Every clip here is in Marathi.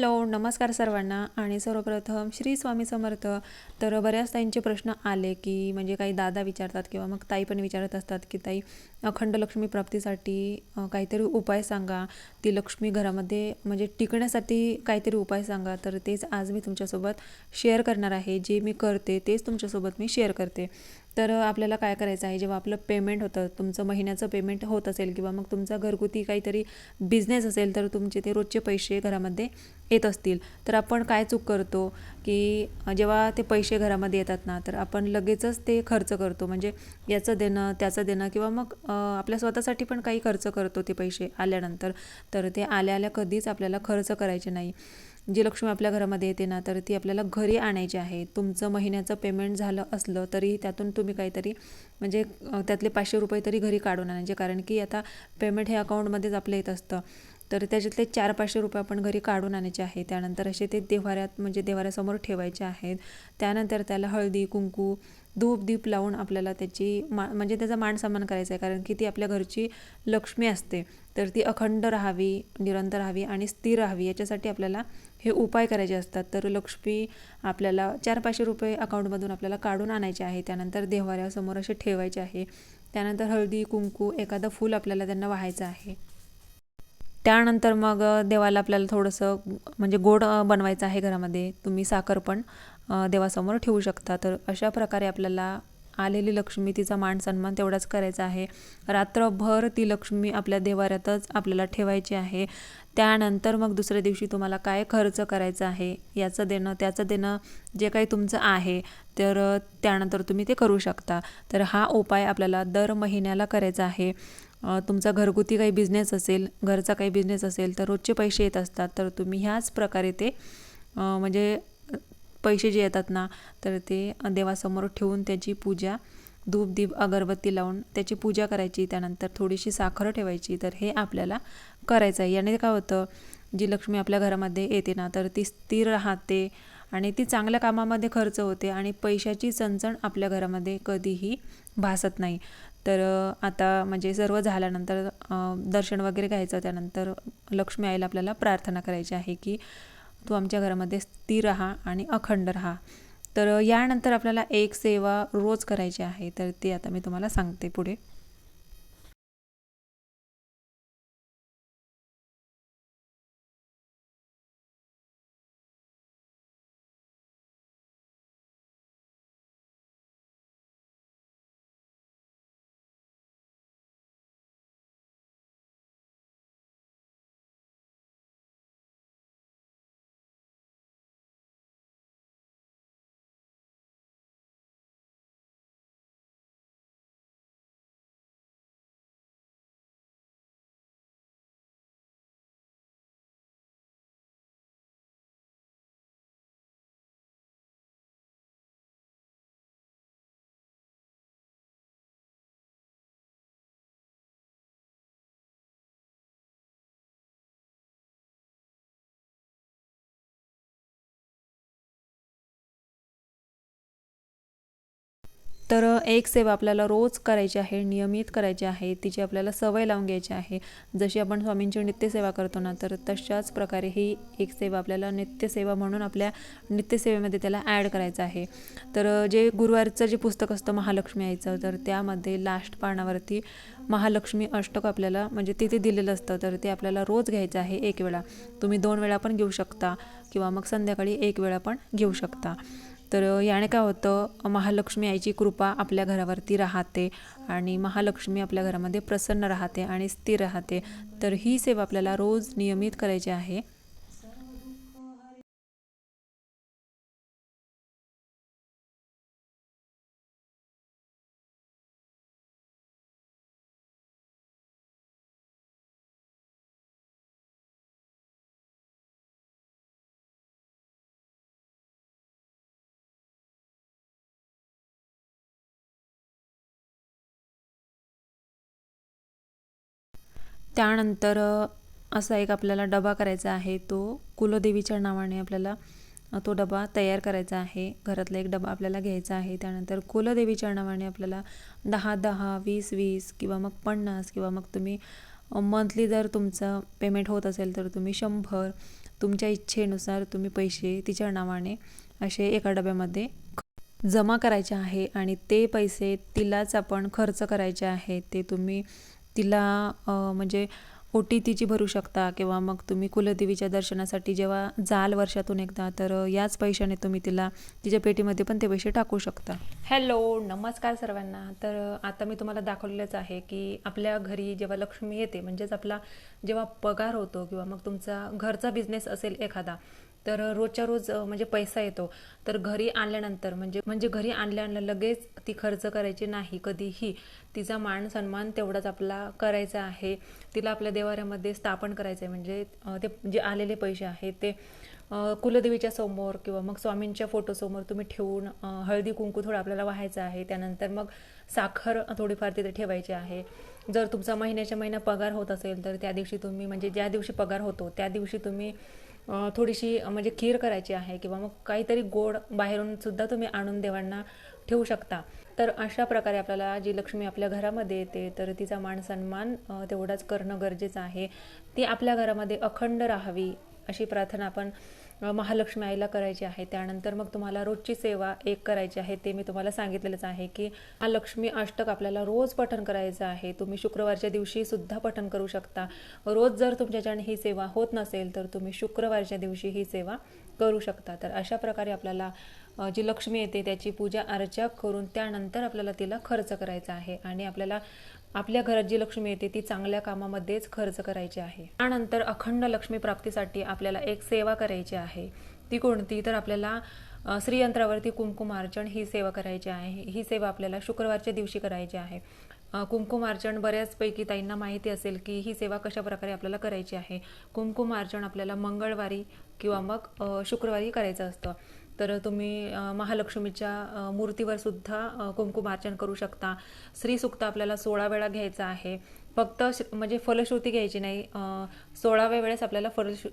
हॅलो नमस्कार सर्वांना. आणि सर्वप्रथम श्री स्वामी समर्थ. तर बऱ्याच ताईंचे प्रश्न आले की म्हणजे काही दादा विचारतात किंवा मग ताई पण विचारत असतात की ताई अखंड लक्ष्मी प्राप्तीसाठी काहीतरी उपाय सांगा. ती लक्ष्मी घरामध्ये म्हणजे टिकण्यासाठी काहीतरी उपाय सांगा. तर तेच आज मी तुमच्यासोबत शेअर करणार आहे. जे मी करते तेच तुमच्यासोबत मी शेअर करते. तर आपल्याला काय करायचं आहे? जेव्हा आपलं पेमेंट होतं तुमचं महिन्याचं पेमेंट होत असेल किंवा मग तुमचा घरगुती काहीतरी बिझनेस असेल तर तुमचे ते रोजचे पैसे घरामध्ये येत असतील. तर आपण काय चूक करतो की जेव्हा ते पैसे घरामध्ये येतात ना तर आपण लगेचच ते खर्च करतो. म्हणजे याचं देणं त्याचं देणं किंवा मग आपल्या स्वतःसाठी पण काही खर्च करतो ते पैसे आल्यानंतर. तर ते आल्या आल्या कधीच आपल्याला खर्च करायचे नाही. जी लक्ष्मी आपल्या घरामध्ये येते ना तर ती आपल्याला घरी आणायची आहे. तुमचं महिन्याचं पेमेंट झालं असलं तरी त्यातून तुम्ही काहीतरी म्हणजे त्यातले पाचशे रुपये तरी घरी काढून आणायचे. कारण की आता पेमेंट हे अकाउंटमध्येच आपलं येत असतं. तर त्याच्यातले चार पाचशे रुपये आपण घरी काढून आणायचे आहे. त्यानंतर असे ते देवाऱ्यात म्हणजे देवाऱ्यासमोर ठेवायचे आहेत. त्यानंतर त्याला हळदी कुंकू धूप दीप लावून आपल्याला त्याची मा म्हणजे त्याचा मान सन्मान करायचा आहे. कारण की ती आपल्या घरची लक्ष्मी असते. तर ती अखंड राहावी निरंतर राहावी आणि स्थिर राहावी याच्यासाठी आपल्याला हे उपाय करायचे असतात. तर लक्ष्मी आपल्याला चार पाचशे रुपये अकाउंटमधून आपल्याला काढून आणायचे आहे. त्यानंतर देव्हाऱ्यासमोर असे ठेवायचे आहे. त्यानंतर हळदी कुंकू एखादं फूल आपल्याला त्यांना व्हायचं आहे. त्यानंतर मग देवाला आपल्याला थोडंसं म्हणजे गोड बनवायचं आहे घरामध्ये. तुम्ही साखर पण देवासमोर ठेवू शकता. तर अशा प्रकारे आपल्याला आलेली लक्ष्मी तिचा मान सन्मान तेवढाच करायचा आहे. रात्रभर ती लक्ष्मी आपल्या देवाऱ्यातच आपल्याला ठेवायची आहे. त्यानंतर मग दुसऱ्या दिवशी तुम्हाला काय खर्च करायचा आहे? याचं देणं त्याचं देणं जे काही तुमचं आहे तर त्यानंतर तुम्ही ते करू शकता. तर हा उपाय आपल्याला दर महिन्याला करायचा आहे. तुमचा घरगुती काही बिझनेस असेल घरचा काही बिझनेस असेल तर रोजचे पैसे येत असतात. तर तुम्ही ह्याच प्रकारे ते म्हणजे पैसे जे येतात ना तर ते देवासमोर ठेवून त्याची पूजा धूप दीप अगरबत्ती लावून त्याची पूजा करायची. त्यानंतर थोडीशी साखर ठेवायची. तर हे आपल्याला करायचं आहे. याने काय होतं जी लक्ष्मी आपल्या घरामध्ये येते ना तर ती स्थिर राहते आणि ती चांगल्या कामामध्ये खर्च होते आणि पैशाची चणचण आपल्या घरामध्ये कधीही भासत नाही. तर आता म्हणजे सर्व झाल्यानंतर दर्शन वगैरे घ्यायचं त्यानंतर लक्ष्मी आईला आपल्याला प्रार्थना करायची आहे की तू आमच्या घरामध्ये स्थिर राहा आणि अखंड राहा. तर यानंतर आपल्याला एक सेवा रोज करायची आहे तर ती आता मी तुम्हाला सांगते पुढे. तर एक सेवा आपल्याला रोज करायची आहे नियमित करायची आहे तिची आपल्याला सवय लावून घ्यायची आहे. जशी आपण स्वामींची नित्यसेवा करतो ना तर तशाच प्रकारे ही एक सेवा आपल्याला नित्यसेवा म्हणून आपल्या नित्यसेवेमध्ये त्याला ॲड करायचं आहे. तर जे गुरुवारचं जे पुस्तक असतं महालक्ष्मी आईचं तर त्यामध्ये लास्ट पानावरती महालक्ष्मी अष्टक आपल्याला म्हणजे तिथे दिलेलं असतं तर ते आपल्याला रोज घ्यायचं आहे एक वेळा. तुम्ही दोन वेळा पण घेऊ शकता किंवा मग संध्याकाळी एक वेळा पण घेऊ शकता. तर याने काय होतं महालक्ष्मी आईची कृपा आपल्या घरावरती राहते आणि महालक्ष्मी आपल्या घरामध्ये प्रसन्न राहते आणि स्थिर राहते. तर ही सेवा आपल्याला रोज नियमित करायची आहे. त्यानंतर असा एक आपल्याला डबा करायचा आहे तो कुलदेवीच्या नावाने आपल्याला तो डबा तयार करायचा आहे. घरातला एक डबा आपल्याला घ्यायचा आहे. त्यानंतर कुलदेवीच्या नावाने आपल्याला दहा दहा वीस वीस किंवा मग पन्नास किंवा मग तुम्ही मंथली जर तुमचं पेमेंट होत असेल तर तुम्ही शंभर तुमच्या इच्छेनुसार तुम्ही पैसे तिच्या नावाने असे एका डब्यामध्ये जमा करायचे आहे आणि ते पैसे तिलाच आपण खर्च करायचे आहे ते तुम्ही तिला म्हणजे म्हणजे ओटी तिची भरू शकता किंवा मग तुम्ही कुलदेवीच्या दर्शनासाठी जेव्हा जाल वर्षातून एकदा तर याच पैशाने तुम्ही तिला तिच्या पेटीमध्ये पण ते पैसे टाकू शकता. हॅलो नमस्कार सर्वांना. तर आता मी तुम्हाला दाखवलेलंच आहे की आपल्या घरी जेव्हा लक्ष्मी येते म्हणजेच आपला जेव्हा पगार होतो किंवा मग तुमचा घरचा बिझनेस असेल एखादा तर रोजच्या रोज म्हणजे पैसा येतो. तर घरी आणल्यानंतर म्हणजे म्हणजे घरी आणल्या लगेच ती खर्च करायची नाही कधीही. तिचा मान सन्मान तेवढाच आपला करायचा आहे. तिला आपल्या देवाऱ्यामध्ये स्थापन करायचं आहे म्हणजे ते जे आलेले पैसे आहेत ते कुलदेवीच्या समोर किंवा मग स्वामींच्या फोटोसमोर तुम्ही ठेवून हळदी कुंकू थोडं आपल्याला व्हायचं आहे. त्यानंतर मग साखर थोडीफार तिथे ठेवायची आहे. जर तुमचा महिन्याच्या महिना पगार होत असेल तर त्या दिवशी तुम्ही म्हणजे ज्या दिवशी पगार होतो त्या दिवशी तुम्ही थोडीशी म्हणजे खीर करायची आहे किंवा मग काहीतरी गोड बाहेरून सुद्धा तुम्ही आणून देवांना ठेवू शकता. तर अशा प्रकारे आपल्याला जी लक्ष्मी आपल्या घरामध्ये येते तर तिचा मान सन्मान तेवढाच करणं गरजेचं आहे. ती आपल्या घरामध्ये अखंड राहावी अशी प्रार्थना आपण महालक्ष्मी आईला करायची आहे. त्यानंतर मग तुम्हाला रोजची सेवा एक करायची आहे. ते मी तुम्हाला सांगितलेलंच आहे की हा लक्ष्मी अष्टक आपल्याला रोज पठण करायचं आहे. तुम्ही शुक्रवारच्या दिवशी सुद्धा पठण करू शकता. रोज जर तुमच्याच्याने ही सेवा होत नसेल तर तुम्ही शुक्रवारच्या दिवशी ही सेवा करू शकता. तर अशा प्रकारे आपल्याला जी लक्ष्मी येते त्याची पूजा अर्चा करून त्यानंतर आपल्याला तिला खर्च करायचा आहे. आणि आपल्याला आपल्या घरात जी लक्ष्मी येते ती चांगल्या कामामध्येच खर्च करायची आहे. त्यानंतर अखंड लक्ष्मी प्राप्तीसाठी आपल्याला एक सेवा करायची आहे. ती कोणती? तर आपल्याला श्रीयंत्रावरती कुंकुमार्चन ही सेवा करायची आहे. ही सेवा आपल्याला शुक्रवारच्या दिवशी करायची आहे. कुंकुमार्चन बऱ्याचपैकी ताईंना माहिती असेल की ही सेवा कशा प्रकारे आपल्याला करायची आहे. कुंकुमार्चन आपल्याला मंगळवारी किंवा मग शुक्रवारी करायचं असतं. तर तुम्ही महालक्ष्मीच्या मूर्तीवर सुद्धा कुंकुमार्चन करू शकता. श्रीसुक्त आपल्याला सोळा वेळा घ्यायचा आहे. फक्त श- म्हणजे फलश्रुती घ्यायची नाही सोळाव्या वेळेस आपल्याला फलश्रु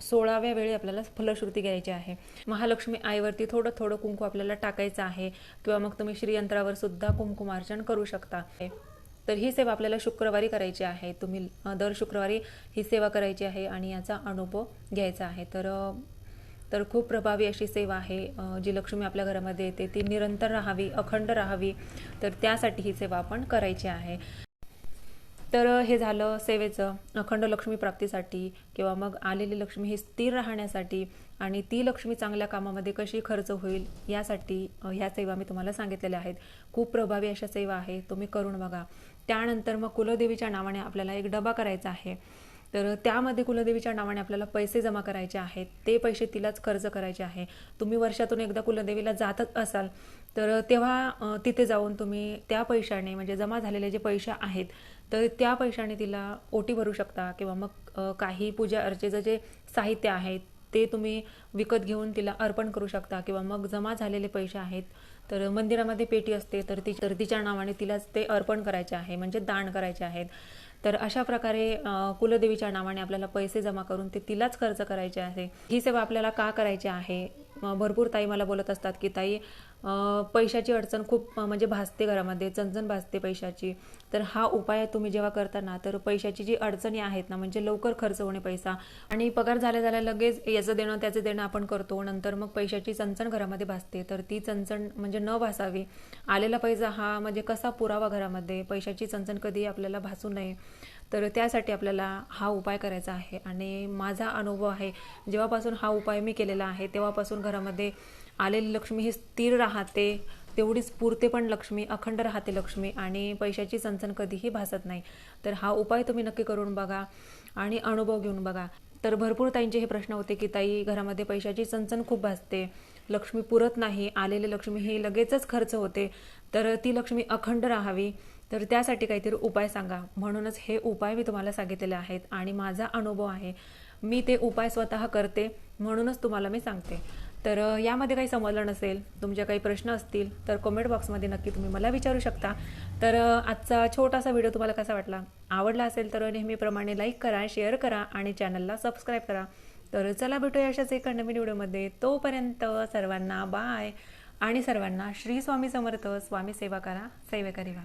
सोळाव्या वेळी आपल्याला फलश्रुती घ्यायची आहे. महालक्ष्मी आईवरती थोडं थोडं कुंकू आपल्याला टाकायचं आहे किंवा मग तुम्ही श्रीयंत्रावर सुद्धा कुंकुमार्चन करू शकता. तर ही सेवा आपल्याला शुक्रवारी करायची आहे. तुम्ही दर शुक्रवारी ही सेवा करायची आहे आणि याचा अनुभव घ्यायचा आहे. तर तर खूप प्रभावी अशी सेवा आहे जी लक्ष्मी आपल्या घरामध्ये येते ती निरंतर राहावी अखंड राहावी. तर त्यासाठी ही सेवा आपण करायची आहे. तर हे झालं सेवेचं अखंड लक्ष्मी प्राप्तीसाठी किंवा मग आलेली लक्ष्मी ही स्थिर राहण्यासाठी आणि ती लक्ष्मी चांगल्या कामामध्ये कशी खर्च होईल यासाठी ह्या सेवा मी तुम्हाला सांगितलेल्या आहेत. खूप प्रभावी अशा सेवा आहे तुम्ही करून बघा. त्यानंतर मग कुलदेवीच्या नावाने आपल्याला एक डबा करायचा आहे. तर त्यामध्ये कुलदेवीच्या नावाने आपल्याला पैसे जमा करायचे आहेत. ते पैसे तिलाच खर्च करायचे आहे. तुम्ही वर्षातून एकदा कुलदेवीला जातच असाल तर तेव्हा तिथे जाऊन तुम्ही त्या पैशाने म्हणजे जमा झालेले जे पैसे आहेत तर त्या पैशाने तिला ओटी भरू शकता किंवा मग काही पूजा अर्चेचं जे साहित्य आहे ते तुम्ही विकत घेऊन तिला अर्पण करू शकता किंवा मग जमा झालेले पैसे आहेत. तर मंदिरामध्ये पेटी असते तर ती तर तिच्या नावाने तिलाच ते अर्पण करायचे आहे म्हणजे दान करायचे आहेत. तर अशा प्रकारे कुलदेवीच्या नावाने आपल्याला पैसे जमा करून ते तिलाच खर्च करायचे आहे. ही सेवा आपल्याला का करायची आहे? भरपूर ताई मला बोलत असतात की ताई पैशाची अडचण खूप म्हणजे भासते घरामध्ये चणचण भासते पैशाची. तर हा उपाय तुम्ही जेव्हा करताना तर पैशाची जी अडचणी आहेत ना म्हणजे लवकर खर्च होणे पैसा. आणि पगार झाल्या झाल्या लगेच याचं देणं त्याचं देणं आपण करतो. नंतर मग पैशाची चणचण घरामध्ये भासते. तर ती चणचण म्हणजे न भासावी. आलेला पैसा हा म्हणजे कसा पुरावा घरामध्ये? पैशाची चणचण कधी आपल्याला भासू नये. तर त्यासाठी आपल्याला हा उपाय करायचा आहे. आणि माझा अनुभव आहे जेव्हापासून हा उपाय मी केलेला आहे तेव्हापासून घरामध्ये आलेली लक्ष्मी ही स्थिर राहते तेवढीच पुरते पण लक्ष्मी अखंड राहते लक्ष्मी आणि पैशाची चणचण कधीही भासत नाही. तर हा उपाय तुम्ही नक्की करून बघा आणि अनुभव घेऊन बघा. तर भरपूर ताईंचे हे प्रश्न होते की ताई घरामध्ये पैशाची चणचण खूप भासते लक्ष्मी पुरत नाही आलेली लक्ष्मी ही लगेचच खर्च होते तर ती लक्ष्मी अखंड राहावी तर त्यासाठी काहीतरी उपाय सांगा. म्हणूनच हे उपाय मी तुम्हाला सांगितलेले आहेत आणि माझा अनुभव आहे. मी ते उपाय स्वतः करते म्हणूनच तुम्हाला मी सांगते. तर यामध्ये काही समजलं नसेल तुमचे काही प्रश्न असतील तर कमेंट बॉक्समध्ये नक्की तुम्ही मला विचारू शकता. तर आजचा छोटासा व्हिडिओ तुम्हाला कसा वाटला? आवडला असेल तर नेहमीप्रमाणे लाईक करा शेअर करा आणि चॅनलला सबस्क्राईब करा. तर चला भेटूया अशाच एका नवीन व्हिडिओमध्ये तोपर्यंत सर्वांना बाय आणि सर्वांना श्री स्वामी समर्थ स्वामी सेवा करा सेवेकरी व्हा.